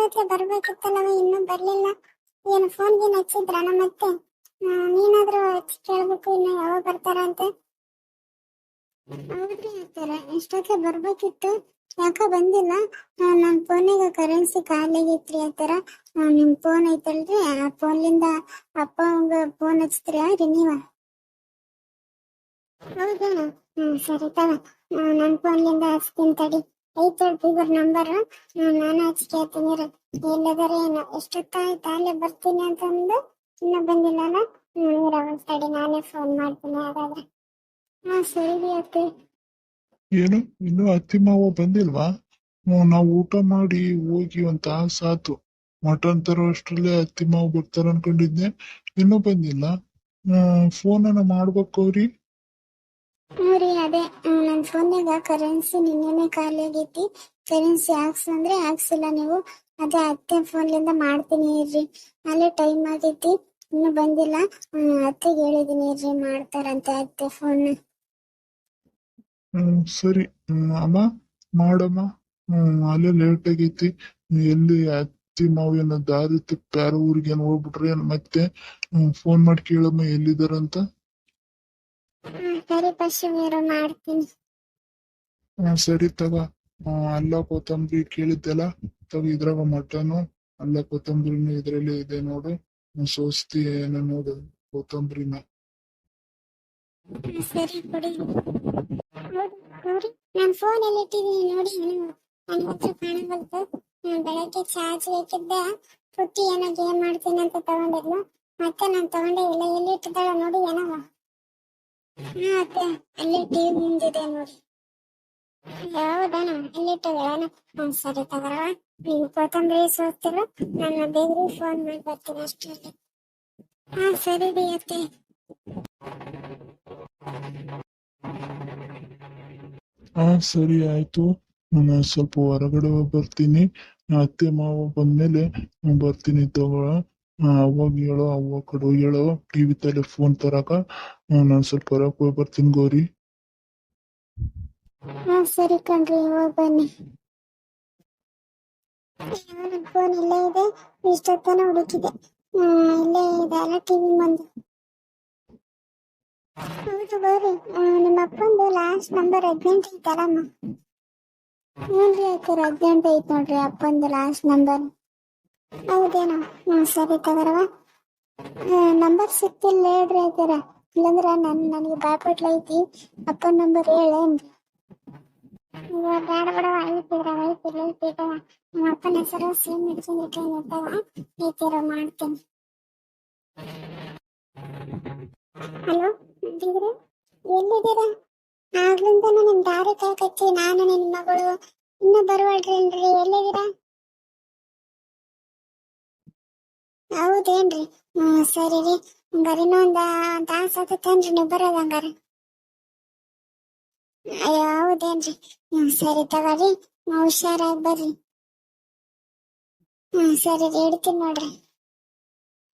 ಇಷ್ಟೊತ್ತಿಗೆ ಬರ್ಬೇಕಿತ್ತಲ್ಲವ ಇನ್ನೂ ಬರ್ಲಿಲ್ಲ. ಏನು ಫೋನ್ ಗೀನ್ ಹಚ್ಚಿದ್ರಣ ಮತ್ತೆ ಆ, ನೀನಾದ್ರೂ ಕೇಳಬೇಕು ಇನ್ನು ಯಾವಾಗ ಬರ್ತಾರ ಅಂತ. ಹೌದ್ರಿ ಅತ್ತಾರ ಇಷ್ಟೊತ್ತಿಗೆ ಬರ್ಬೇಕಿತ್ತು? ಯಾಕ ಬಂದಿಲ್ಲ. ನನ್ ಫೋನಿಗೆ ಕರೆನ್ಸಿ ಖಾಲಿ ಆತರ ನಿಮ್ ಫೋನ್ ಐತಲ್ರಿ? ಆ ಫೋನ್ಲಿಂದ ಅಪ್ಪ ಅವಂಗ ಫೋನ್ ಹಚ್ಚಿದ್ರಿ ರೀ ನೀವ? ಹೌದಾ ಹ್ಮ್ ಸರಿ ತವ ನನ್ ಫೋನ್ಲಿಂದ ಹಚ್ತೀನಿ ತಡಿ. ಐತ್ ಇವ್ರ ನಂಬರ್. ನಾನು ಹಚ್ಕೇತೀನಿ ರೀ ಎಲ್ಲದಾರ ಏನು ಎಷ್ಟೊತ್ತಾಯ್ತು ಅಲ್ಲೇ ಬರ್ತೀನಿ ಅಂತಂದು ಇನ್ನ ಬಂದಿಲ್ಲಲ್ಲ ಹ್ಮ್ ಒಂದ್ ಸಡಿ ನಾನೇ ಫೋನ್ ಮಾಡ್ತೀನಿ ಹಾಗಾದ್ರೆ. ಹಾ, ಸರಿ ಅತ್ತೆ. ಏನು? ಇನ್ನು ಅತ್ತಿ ಮಾವ ಬಂದಿಲ್ವಾ? ನಾವು ಊಟ ಮಾಡಿ ಹೋಗಿ ಒಂದ್ ಸಾತು. ಆತು ಮಟನ್ ತರೋ ಅಷ್ಟ್ರಲ್ಲೇ ಅತ್ತಿ ಮಾವ ಬರ್ತಾರ ಅನ್ಕೊಂಡಿದ್ದೆ. ಇನ್ನೂ ಬಂದಿಲ್ಲ. ಫೋನ್ ಅನ್ನ ಮಾಡ್ಬೇಕು ಅವ್ರಿ ಹ್ಞೂ ಅದೇ ನನ್ನ ನನ್ ಫೋನ್ಯಾಗ ಕರೆನ್ಸಿ ನಿನ್ನೆನೆ ಖಾಲಿ ಆಗೈತಿ ಕರೆನ್ಸಿ ಹಾಕ್ಸಂದ್ರೆ ಹಾಕ್ಸಿಲ್ಲ ನೀವು. ಅದೇ ಅತ್ತೆ ಫೋನ್ಲಿಂದ ಮಾಡ್ತೀನಿ ಇರ್ರಿ. ಅಲ್ಲೇ ಟೈಮ್ ಆಗೈತಿ. ಇನ್ನು ಬಂದಿಲ್ಲ. ಅತ್ತೆ ಹೇಳಿದೀನಿ ಇರ್ರಿ ಮಾಡ್ತಾರಂತೆ ಅತ್ತೆ ಫೋನ್. ಹ್ಮ್, ಸರಿ. ಅಮ್ಮ, ಮಾಡಮ್ಮ. ಹ್ಮ್, ಅಲ್ಲೇ ಲೇಟ್ ಆಗೈತಿ. ಎಲ್ಲಿ ಅತ್ತಿ, ಮಾವ ಏನೋ ದಾರಿ ತಪ್ಪಿ ಯಾರ ಊರಿಗೆ ಏನ್ ಹೋಗ್ಬಿಟ್ರಿ ಮತ್ತೆ ಫೋನ್ ಮಾಡಿ ಕೇಳಮ್ಮ ಎಲ್ಲಿದಾರಂತ. ಸರಿ ಪಶುವೀರು ಮಾಡ್ತೀನಿ. ಹ್ಮ್ ಸರಿ ತಗ ಅಲ್ಲ ಕೊತ್ತಂಬರಿ ಕೇಳಿದ್ದೆಲ್ಲ? ತಗ ಇದ್ರಾಗ ಮಟನು ಅಲ್ಲ ಕೊತ್ತಂಬರಿನ ಇದ್ರಲ್ಲಿ ಇದೆ ನೋಡು. ಹ್ಮ್, ಸೋಸ್ತಿ ಏನೋ ನೋಡು ಕೊತ್ತಂಬರಿನ. ಹ್ಮ್, ಸರಿ ಕೊಡಿ. ಹೌದು, ನಾನು ಫೋನ್ ಅಲ್ಲಿ ಇಟ್ಟಿದ್ದೀನಿ ನೋಡಿ ನಾನು ನನ್ನ ಹತ್ರ ಕಾಣಬಲ್ತು ನಾನು ಬೆಳಗ್ಗೆ ಚಾರ್ಜ್ ಬೇಕಿದ್ದ ಪುಟ್ಟಿ ಏನೋ ಗೇಮ್ ಮಾಡ್ತೀನಿ ಅಂತ ತಗೊಂಡಿದ್ಲು. ಮತ್ತೆ ನಾನು ತಗೊಂಡೆ ಇಲ್ಲ. ಎಲ್ಲಿ ಇಟ್ಟಿದ್ದಾಳೆ ನೋಡಿ ಏನವ ಹಾ ಅತ್ತೆ ಅಲ್ಲಿ ಟಿವಿ ಮುಂದಿದೆ ನೋಡಿ. ಇಟ್ಟಿದ್ದಾಳ ಹ್ಮ್ ಸರಿ ತಗೋರವ ನೀವು ಕೊತ್ತಂಬರಿ ಸೋತಿರು ನನ್ನ ಬೇಗ್ರಿ ಫೋನ್ ಮಾಡಿ ಬರ್ತೀನಿ ಅಷ್ಟರಲ್ಲಿ ಹಾ ಸರಿ ರೀ ಅತ್ತೆ. ಹಾ ಸರಿ ಆಯ್ತು. ನಾನು ಸ್ವಲ್ಪ ಹೊರಗಡೆ ಬರ್ತೀನಿ. ಅತ್ತೆ ಮಾವ ಬಂದ್ಮೇಲೆ ನಾನ್ ಬರ್ತೀನಿ ತಗೋ ಅವಾಗ ಹೇಳು ಅವ್ವ ಕಡು, ಹೇಳು. ಟಿವಿ ತಲೆ ಫೋನ್ ತರಕ. ನಾನು ಸ್ವಲ್ಪ ಹೊರಕ್ ಹೋಗಿ ಬರ್ತೀನಿ ಗೌರಿ. ಹಾ, ಸರಿ ಕಣ್ರಿ ಹೋಗ್ ಬನ್ನಿ. ಫೋನ್ ಇಲ್ಲೇ ಇದೆ. ಇಷ್ಟೊತ್ತನ ಹುಡುಕಿದೆ. ಇಲ್ಲೇ ಇದೆ ಅಲ್ಲ ಟಿವಿ ಮುಂದೆ. ಹೌದು ಗೌರಿ. ನಿಮ್ಮ ಅಪ್ಪಂದು ಲಾಸ್ಟ್ ನಂಬರ್ ಹದಿನೆಂಟು ಐತಲ್ಲಮ್ಮ ರೀ ಆಯ್ತಾರ ಹದಿನೆಂಟು ಐತೆ ನೋಡ್ರಿ ಅಪ್ಪಂದು ಲಾಸ್ಟ್ ನಂಬರ್ ಹೌದೇನೋ? ಹ್ಞೂ ಸರಿ ತಗೋರವ ನಂಬರ್ ಸಿಕ್ತಿಲ್ಲ ಹೇಳ್ರಿ ಆಯ್ತಾರ ಇಲ್ಲಂದ್ರ ನನ್, ನನಗೆ ಬಾಯ್ಪಟ್ಲ ಐತಿ. ಅಪ್ಪನ ನಂಬರ್ ಹೇಳೇನ್ರಿ ಬೇಡ ಬೇಡ ಐತಿದ್ರ ಐತಿಲ್ಲ ಐತಿದ ನಮ್ಮ ಅಪ್ಪನ ಹೆಸರು ಸೇಮ್ ಹಿಡ್ಕೊಂಡು ಇಟ್ಕೊಂಡು ಇರ್ತಾವ ಐತಿರೋ ಮಾಡ್ತೀನಿ. ಹಲೋ ದಿಗ್ರೆ ಎಲ್ಲಿದ್ದೀರಾ? ಆಗ್ಲಿಂದನೂ ನಿಮ್ ದಾರಿ ಕಾಯ್ಕಚ್ಚಿ ನಾನು ನಿನ್ ಮಗಳು. ಇನ್ನೂ ಬರುವಳ್ರೇನ್ರಿ ಎಲ್ಲಿದ್ದೀರಾ? ಹೌದೇನ್ರಿ? ಹ್ಮ್, ಸರಿ ರೀ. ಬರೀನೂ ಒಂದ ತಾಸ ಆತೇನ್ರಿ ನೀವು ಬರೋದು ಹಂಗಾರೆ. ಅಯ್ಯೋ, ಹೌದೇನ್ರಿ? ಹ್ಮ್, ಸರಿ ತಗೋರಿ. ಹುಷಾರಾಗಿ ಬರ್ರಿ. ಹ್ಮ್, ಸರಿ ರೀ, ಇಡ್ತೀನಿ ನೋಡ್ರಿ.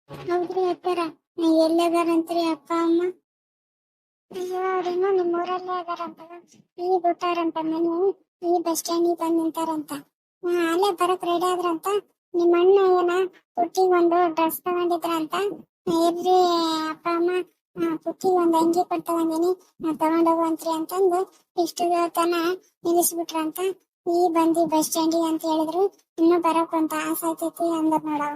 ಹೌದ್ರಿ ಅತ್ತಾರ? ಎಲ್ಲದಾರಂತ್ರಿ ಅಪ್ಪ, ಅಮ್ಮ? ಅಯ್ಯೋ ಅವ್ರಿನ್ನೂ ನಿಮ್ಮ ಊರಲ್ಲೇ ಅದಾರಂತ. ಈ ಬಿಟ್ಟಾರಂತ ಮನೆ, ಈ ಬಸ್ ಸ್ಟ್ಯಾಂಡಿಗೆ ಬಂದ್ ನಿಂತಾರಂತ. ಅಲ್ಲೇ ಬರಕ್ ರೆಡಿ ಆದ್ರಂತ? ನಿಮ್ಮ ಅಣ್ಣ ಏನ ಹುಟ್ಟಿ ಒಂದು ಡ್ರೆಸ್ ತಗೊಂಡಿದ್ರಂತ ಇರ್ರಿ ಅಪ್ಪ ಅಮ್ಮ ಪುಟ್ಟಿಗೆ ಒಂದು ಅಂಗಿ ಕೊಟ್ಟು ತಗೊಂಡಿನಿ. ತಗೊಂಡೋಗುವಂತ್ರಿ ಅಂತಂದು ಇಷ್ಟು ತನ ನಿಲ್ಲಿಸ್ಬಿಟ್ರಂತ ಈ ಬಂದಿ ಬಸ್ ಸ್ಟ್ಯಾಂಡಿಗೆ ಅಂತ ಹೇಳಿದ್ರು. ಇನ್ನು ಬರಕ್ ಅಂತ ಆಸೆ ಆಗ್ತೈತಿ ಅಂದ್ರ ನೋಡವ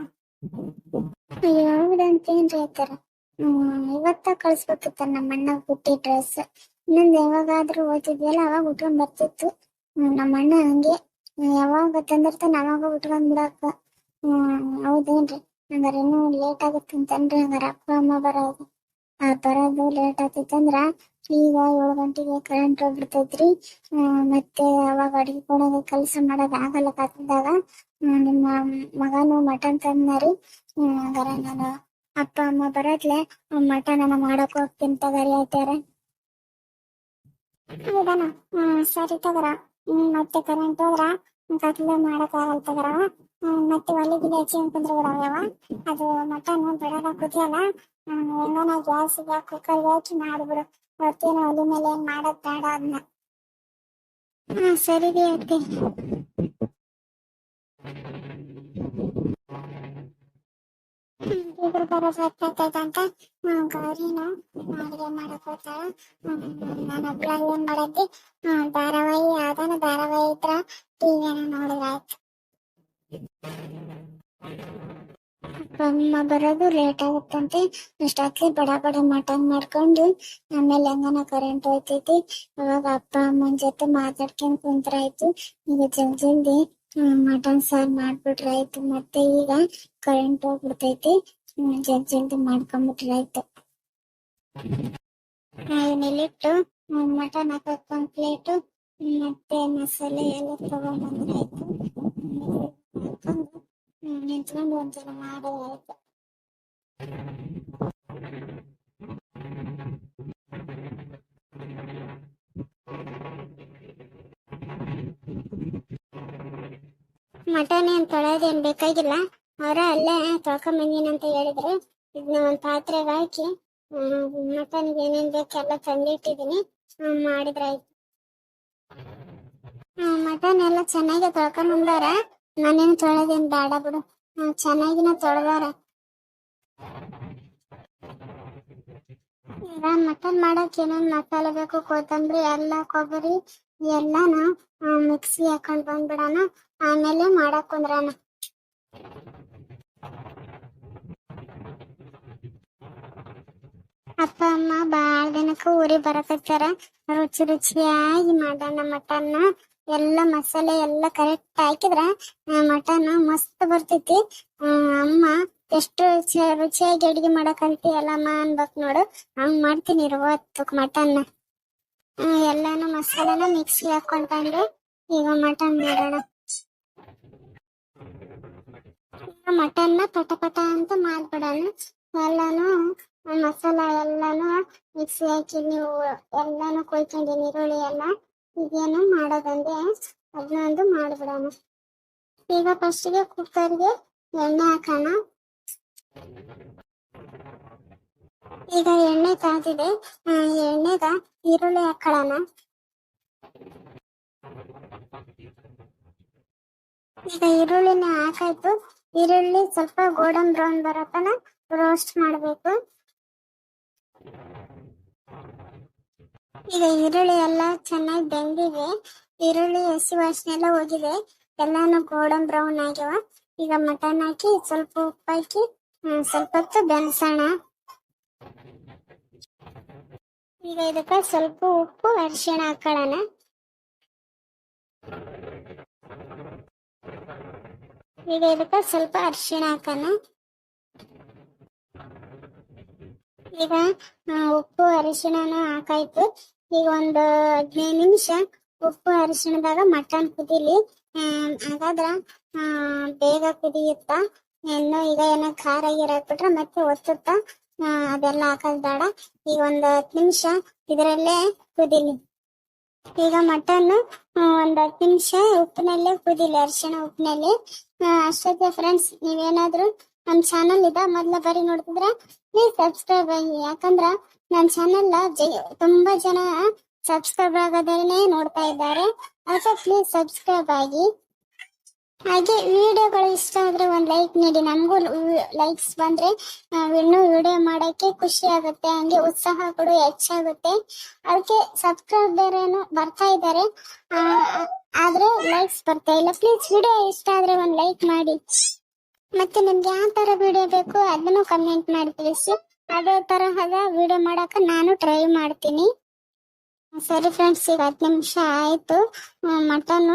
ಅಯ್ಯೋ, ಹೌದಂತೇನ್ರಿ ಅತ್ತಾರ ಇವತ್ತ ಕಳ್ಸ್ಬೇಕಿತ್ತ ನಮ್ಮ ಅಣ್ಣ ಪುಟ್ಟಿ ಡ್ರೆಸ್ ಇನ್ನೊಂದು ಯಾವಾಗಾದ್ರೂ ಓದ್ತಿದ್ವಲ್ಲ ಅವಾಗ ಉಟ್ಕೊಂಡ್ ಬರ್ತಿತ್ತು. ನಮ್ಮ ಅಣ್ಣ ಹಂಗೆ. ಯಾವಾಗ ತಂದಿರ್ತಾನ ಅವಾಗ ಉಟ್ಕೊಂಡ್ ಬಿಡಾಕ ಹ್ಮ್, ಹೌದೇನ್ರಿ. ಹಂಗಾರ ಇನ್ನೂ ಲೇಟ್ ಆಗತ್ತಂತನ್ರಿ ಹಂಗಾರ ಅಪ್ಪ, ಅಮ್ಮ ಬರೋದು. ಆ ಬರೋದು ಲೇಟ್ ಆಗ್ತಿತ್ತಂದ್ರ ಈಗ ಏಳು ಗಂಟೆಗೆ ಕರೆಂಟ್ ಹೋಗ್ಬಿಡ್ತೈತ್ರಿ. ಮತ್ತೆ ಅವಾಗ ಅಡಿಗೆ ಕೊಡೋದು ಕೆಲಸ ಮಾಡೋದ್ ಆಗಲ್ಲ ಕಾತಿದ್ದಾಗ ನಿಮ್ಮ ಮಗನು ಮಟನ್ ತಂದ್ನಾರಿ. ಹಂಗಾರ ನಾನು ಅಪ್ಪ, ಅಮ್ಮ ಬರೋದ್ಲೆ ಮಟನ್ ಅನ್ನ ಮಾಡಕ್ ಹೋಗ್ತೀನಿ ತಗರಿ ಆಯ್ತಾರ. ಹ್ಮ್, ಸರಿ ತಗರ. ಮತ್ತೆ ಕರೆಂಟ್ ಹೋದ್ರ ಕತ್ಲೆ ಮಾಡಕ್ ಆಗಲ್ ಮತ್ತೆ ಒಲೆ ಗಿಲೆ ಹಚ್ಚಿ ಕುಂದ್ರ ಬಿಡವ್ಯವ ಅದು ಮಟನ್ ಬಿಡಲ್ಲ ಕುದಿಯಲ್ಲ ಹೆಂಗನ ಗ್ಯಾಸ್ಗೆ ಕುಕ್ಕರ್ ಹಾಕಿ ಮಾಡ್ಬಿಡು. ಹೊತ್ತೇನು ಒಲೆ ಮೇಲೆ ಏನ್ ಮಾಡೋದ್ ಬೇಡ ಅದನ್ನ ಹಾ, ಸರಿ ರೀ ಅತ್ತೆ. ಇಬ್ರು ಬರೋ ಹೊತ್ತಾಗ್ತೈತೆ ಅಂತ? ಗೌರಿನ ಅಡುಗೆ ಮಾಡಕ್ ಹೋಗ್ತಾಳ. ನಾನು ಒಬ್ಳ ಏನ್ ಮಾಡದ್ದಿ? ಧಾರಾವಾಹಿ, ಯಾವ್ದಾನ ಧಾರಾವಾಹಿ ಇದ್ರ ಟಿವಿನ ಅಮ್ಮ ಬರೋದು ಲೇಟ್ ಆಗುತ್ತಂತೆ ಅಷ್ಟೊತ್ಲಿ ಬಡ ಬಡ ಮಟನ್ ಮಾಡ್ಕೊಂಡು ಆಮೇಲೆ ಹೆಂಗನ ಕರೆಂಟ್ ಹೋಯ್ತೈತಿ. ಅವಾಗ ಅಪ್ಪ ಅಮ್ಮನ ಜೊತೆ ಮಾತಾಡ್ಕೊಂಡ್ ಕುಂತ್ರಾಯ್ತು. ಈಗ ಜಲ್ದಿ ಜಲ್ದಿ ಮಟನ್ ಸಾರ್ ಮಾಡ್ಬಿಟ್ರಾಯ್ತು. ಮತ್ತೆ ಈಗ ಕರೆಂಟ್ ಹೋಗ್ಬಿಡ್ತೈತಿ. ಹ್ಮ್, ಜಲ್ದಿ ಜಲ್ದಿ ಮಾಡ್ಕೊಂಬಿಟ್ರಾಯ್ತು. ಅದನ್ನೆಲ್ಲಿಟ್ಟು ಮಟನ್ ಹಾಕಕ್ ಒಂದ್ ಪ್ಲೇಟು ಮತ್ತೆ ಮಸಾಲೆ ಎಲ್ಲ ತಗೊಂಬಂದ್ರಾಯ್ತು. ಮಟನ್ ಏನ್ ತೊಳೆಯೋದೇನ್ ಬೇಕಾಗಿಲ್ಲ. ಅವರ ಅಲ್ಲೇ ತೊಳ್ಕೊಂಬಂದಿನ ಬಂದೀನಿ ಅಂತ ಹೇಳಿದ್ರು. ಇದನ್ನ ಒಂದ್ ಪಾತ್ರೆಗೆ ಹಾಕಿ ಮಟನ್ ಏನೇನ್ ಬೇಕೆಲ್ಲ ತಂದಿಟ್ಟಿದೀನಿ. ಮಾಡಿದ್ರಾಯ್ತು. ಮಟನ್ ಎಲ್ಲ ಚೆನ್ನಾಗಿ ತೊಳ್ಕೊಂಡ್ ಬಂದವ್ರ. ನಾನೇನು ತೊಳೆದೇನ್ ಬೇಡ ಬಿಡು. ಚೆನ್ನಾಗಿನ ತೊಳೆದಾರ ಮಟನ್ ಮಾಡಕ್ ಏನೇನ್ ಮಸಾಲೆ ಬೇಕು ಕೊತ್ತಂಬರಿ ಎಲ್ಲ ಕೊಬ್ಬರಿ, ಎಲ್ಲಾನು ಮಿಕ್ಸಿ ಹಾಕೊಂಡ್ ಬಂದ್ಬಿಡೋಣ. ಆಮೇಲೆ ಮಾಡಕ್ ಕುಂದ್ರಣ. ಅಪ್ಪ, ಅಮ್ಮ, ಬಾಳ ದಿನಕ್ಕ ಊರಿಗೆ ಬರಕತ್ತಾರ ರುಚಿ ರುಚಿಯಾಗಿ ಮಾಡೋಣ ಮಟನ್ನ. ಎಲ್ಲ ಮಸಾಲೆ ಎಲ್ಲ ಕರೆಕ್ಟ್ ಹಾಕಿದ್ರ ಮಟನ್ ಮಸ್ತ್ ಬರ್ತೈತಿ. ಅಮ್ಮ ಎಷ್ಟು ರುಚಿ, ರುಚಿಯಾಗಿ ಅಡಿಗೆ ಮಾಡಕ್ ಅಲ್ಲಮ್ಮ ಅನ್ಬೇಕ್ ನೋಡು. ಹಂಗ್ ಮಾಡ್ತೀನಿ ಇವತ್ತು ಮಟನ್. ಎಲ್ಲಾನು ಮಸಾಲೆನ ಮಿಕ್ಸಿ ಹಾಕೊಂಡ್ ಈಗ ಮಟನ್ ಮಾಡೋಣ. ಮಟನ್ ಪಟ ಪಟ ಅಂತ ಮಾಡ್ಬಿಡೋಣ. ಎಲ್ಲಾನು, ಮಸಾಲ ಎಲ್ಲಾನು ಮಿಕ್ಸಿ ಹಾಕಿ ನೀವು ಎಲ್ಲಾನು ಕೊಯ್ಕೊಂಡಿನಿ ಈರುಳ್ಳಿ ಎಲ್ಲ ಇದೇನು ಮಾಡೋದಂದ್ರೆ ಅದನ್ನೊಂದು ಮಾಡ್ಬಿಡೋಣ. ಈಗ ಫಸ್ಟಿಗೆ ಕುಕ್ಕರ್ಗೆ ಎಣ್ಣೆ ಹಾಕೋಣ. ಈಗ ಎಣ್ಣೆ ಆ, ಎಣ್ಣೆಗ ಈರುಳ್ಳಿ ಹಾಕೊಳ್ಳೋಣ. ಈಗ ಈರುಳ್ಳಿನ ಹಾಕಾಯ್ತು. ಈರುಳ್ಳಿ ಸ್ವಲ್ಪ ಗೋಲ್ಡನ್ ಬ್ರೌನ್ ಬರತನ ರೋಸ್ಟ್ ಮಾಡಬೇಕು. ಈಗ ಈರುಳ್ಳಿ ಎಲ್ಲ ಚೆನ್ನಾಗಿ ಬೆಂದಿದೆ. ಈರುಳ್ಳಿ ಹಸಿ ವಾಸನೆ ಎಲ್ಲ ಹೋಗಿದೆ. ಎಲ್ಲಾನು ಗೋಲ್ಡನ್ ಬ್ರೌನ್ ಆಗ್ಯಾವ. ಈಗ ಮಟನ್ ಹಾಕಿ ಸ್ವಲ್ಪ ಉಪ್ಪು ಹಾಕಿ ಸ್ವಲ್ಪ ಹೊತ್ತು ಬೆನ್ಸೋಣ. ಈಗ ಇದಕ್ಕೆ ಸ್ವಲ್ಪ ಉಪ್ಪು ಅರಿಶಿಣ ಹಾಕೊಳ್ಳೋಣ. ಈಗ ಇದಕ್ಕೆ ಸ್ವಲ್ಪ ಅರಿಶಿಣ ಹಾಕೋಣ. ಈಗ ಉಪ್ಪು ಅರಿಶಿಣನು ಹಾಕಾಯ್ತು. ಈಗ ಒಂದ್ ಹದಿನೈದು ನಿಮಿಷ ಉಪ್ಪು ಅರಿಶಿಣದಾಗ ಮಟನ್ ಕುದಿಲಿ. ಹಾಗಾದ್ರ ಬೇಗ ಕುದಿಯುತ್ತ. ಇನ್ನು ಈಗ ಏನೋ ಖಾರ ಗೀರ ಹಾಕ್ಬಿಟ್ರೆ ಮತ್ತೆ ಒತ್ತುತ್ತ. ಅದೆಲ್ಲ ಹಾಕೋದ್ ಬೇಡ. ಈಗ ಒಂದ್ ಹತ್ತು ನಿಮಿಷ ಇದರಲ್ಲೇ ಕುದಿಲಿ. ಈಗ ಮಟನ್ ಒಂದ್ ಹತ್ತು ನಿಮಿಷ ಉಪ್ಪಿನಲ್ಲೇ ಕುದಿಲಿ, ಅರಿಶಿಣ ಉಪ್ಪಿನಲ್ಲಿ ಅಷ್ಟೊತ್ತೆ ಫ್ರೆಂಡ್ಸ್ ನೀವೇನಾದ್ರು ನಮ್ ಚಾನಲ್ ಇದ, ಮೊದ್ಲ ಬರೀ ನೋಡ್ತಿದ್ರ ಪ್ಲೀಸ್ ಸಬ್ಸ್ಕ್ರೈಬ್ ಆಗಿ. ಯಾಕಂದ್ರ ನನ್ ಚಾನೆಲ್ ತುಂಬಾ ಜನ ಸಬ್ಸ್ಕ್ರೈಬ್ ಆಗೋದನ್ನೇ ನೋಡ್ತಾ ಇದ್ದಾರೆ. ಅದಕ್ಕೆ ಪ್ಲೀಸ್ ಸಬ್ಸ್ಕ್ರೈಬ್ ಆಗಿ. ಹಾಗೆ ವಿಡಿಯೋಗಳು ಇಷ್ಟ ಆದ್ರೆ ಒಂದ್ ಲೈಕ್ ನೀಡಿ. ನಮಗೂ ಲೈಕ್ಸ್ ಬಂದ್ರೆ ಇನ್ನೂ ವಿಡಿಯೋ ಮಾಡಕ್ಕೆ ಖುಷಿ ಆಗುತ್ತೆ, ಹಂಗೆ ಉತ್ಸಾಹ ಕೂಡ ಹೆಚ್ಚಾಗುತ್ತೆ. ಅದಕ್ಕೆ ಸಬ್ಸ್ಕ್ರೈಬರ್ ಏನು ಬರ್ತಾ ಇದ್ದಾರೆ. ಆದ್ರೆ ಲೈಕ್ಸ್ ಬರ್ತಾ ಇಲ್ಲ. ಪ್ಲೀಸ್ ವಿಡಿಯೋ ಇಷ್ಟ ಆದ್ರೆ ಒಂದ್ ಲೈಕ್ ಮಾಡಿ. ಮತ್ತೆ ನಿಮ್ಗೆ ಯಾವ ತರ ವಿಡಿಯೋ ಬೇಕು ಅದನ್ನು ಕಮೆಂಟ್ ಮಾಡಿ ತಿಳಿಸಿ. ಅದೇ ತರಹದ ವಿಡಿಯೋ ಮಾಡಕ ನಾನು ಟ್ರೈ ಮಾಡ್ತೀನಿ. ಸರಿ ಫ್ರೆಂಡ್ಸ್ ಈಗ ಹತ್ತು ನಿಮಿಷ ಆಯ್ತು. ಮಟನ್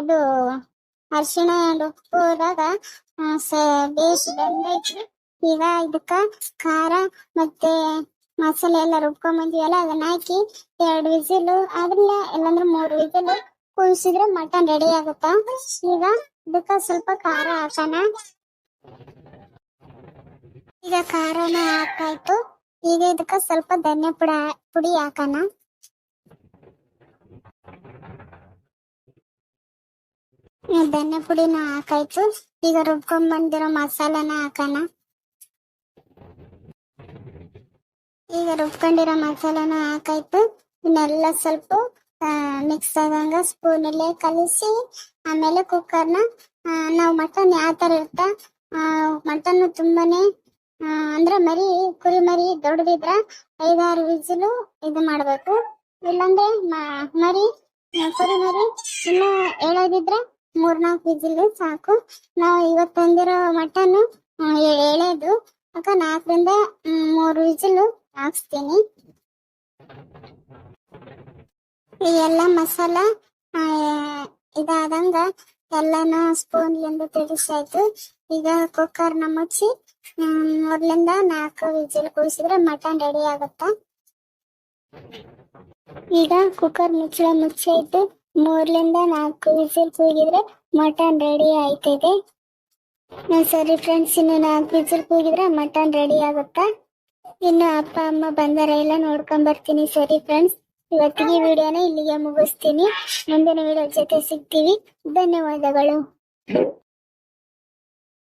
ಇದು ಅರಿಶಿಣ ಉಪ್ಪುದಾಗ ಬೇಯಿಸಿ ಬಂದೈತಿ. ಈಗ ಇದಕ್ಕ ಖಾರ ಮತ್ತೆ ಮಸಾಲೆ ಎಲ್ಲ ರುಬ್ಕೊಂಡ್ ಬಂದಿವಲ್ಲ ಅದನ್ನ ಹಾಕಿ ಎರಡು ವಿಸಿಲು ಅದ್ರಲ್ಲ ಇಲ್ಲಾಂದ್ರೆ ಮೂರು ವಿಸಿಲು ಕುದಿಸಿದ್ರೆ ಮಟನ್ ರೆಡಿ ಆಗುತ್ತಾ? ಈಗ ಇದಕ್ಕ ಸ್ವಲ್ಪ ಖಾರ ಹಾಕೋಣ. ಈಗ ಖಾರನ ಹಾಕಾಯ್ತು. ಈಗ ಇದಕ್ಕೆ ಸ್ವಲ್ಪ ಧನ್ಯ ಪುಡಿ ಪುಡಿ ಹಾಕೋಣ. ಧನ್ಯ ಪುಡಿನ ಹಾಕಾಯ್ತು. ಈಗ ರುಬ್ಕೊಂಡ್ ಬಂದಿರೋ ಮಸಾಲಾನ ಹಾಕೋಣ. ಈಗ ರುಬ್ಕೊಂಡಿರೋ ಮಸಾಲಾನ ಹಾಕಾಯ್ತು. ಇನ್ನೆಲ್ಲ ಸ್ವಲ್ಪ ಮಿಕ್ಸ್ ಆಗಂಗ ಸ್ಪೂನ್ ಅಲ್ಲೇ ಕಲಿಸಿ, ಆಮೇಲೆ ಕುಕ್ಕರ್ನ ನಾವು ಮಟನ್ ಯಾವ ತರ ಇರ್ತ ಮಟನ್ ತುಂಬಾನೇ ಅಂದ್ರೆ ಮರಿ, ಕುರಿ ಮರಿ ದೊಡ್ಡದಿದ್ರ ಐದಾರು ವಿಜಿಲು ಇದು ಮಾಡ್ಬೇಕು. ಇಲ್ಲಾಂದ್ರೆ ಮರಿ ಕುರಿ ಮರಿ ಇನ್ನ ಎಳೆದಿದ್ರೆ ಮೂರ್ನಾಲ್ಕು ವಿಜಿಲ್ ಸಾಕು. ನಾವು ಇವತ್ತು ತಂದಿರೋ ಮಟನ್ ಎಳೆದು ಅಕ್ಕ, ನಾಲ್ಕರಿಂದ ಮೂರು ವಿಜಿಲು ಹಾಕ್ಸ್ತೀನಿ. ಈ ಎಲ್ಲ ಮಸಾಲ ಇದಾದಂಗ ಎಲ್ಲಾನು ಸ್ಪೂನ್ಲಿಂದ ತಿಳಿಸಾಯ್ತು ಈಗ ಕುಕ್ಕರ್ನ ಮುಚ್ಚಿ ಮೊದ್ಲಿಂದ ನಾಲ್ಕು ವಿಜಿಲ್ ಕೂಡಿಸಿದ್ರೆ ಮಟನ್ ರೆಡಿ ಆಗುತ್ತ? ಈಗ ಕುಕ್ಕರ್ ಮುಚ್ಚಳ ಮುಚ್ಚಾಯ್ತು ಮೂರ್ಲಿಂದ ನಾಲ್ಕು ವಿಜಿಲ್ ಕೂಗಿದ್ರೆ ಮಟನ್ ರೆಡಿ ಆಯ್ತದೆ. ಹ್ಮ್, ಸರಿ ಫ್ರೆಂಡ್ಸ್ ಇನ್ನು ನಾಲ್ಕು ವಿಜಿಲ್ ಕೂಗಿದ್ರೆ ಮಟನ್ ರೆಡಿ ಆಗುತ್ತ? ಇನ್ನು ಅಪ್ಪ ಅಮ್ಮ ಬಂದಾರ ಎಲ್ಲ ನೋಡ್ಕೊಂಡ್ ಬರ್ತೀನಿ. ಸರಿ ಫ್ರೆಂಡ್ಸ್ ಇವತ್ತಿಗೆ ವಿಡಿಯೋನ ಇಲ್ಲಿಗೆ ಮುಗಿಸ್ತೀನಿ. ಮುಂದಿನ ವಿಡಿಯೋ ಜೊತೆ ಸಿಗ್ತೀವಿ. ಧನ್ಯವಾದಗಳು.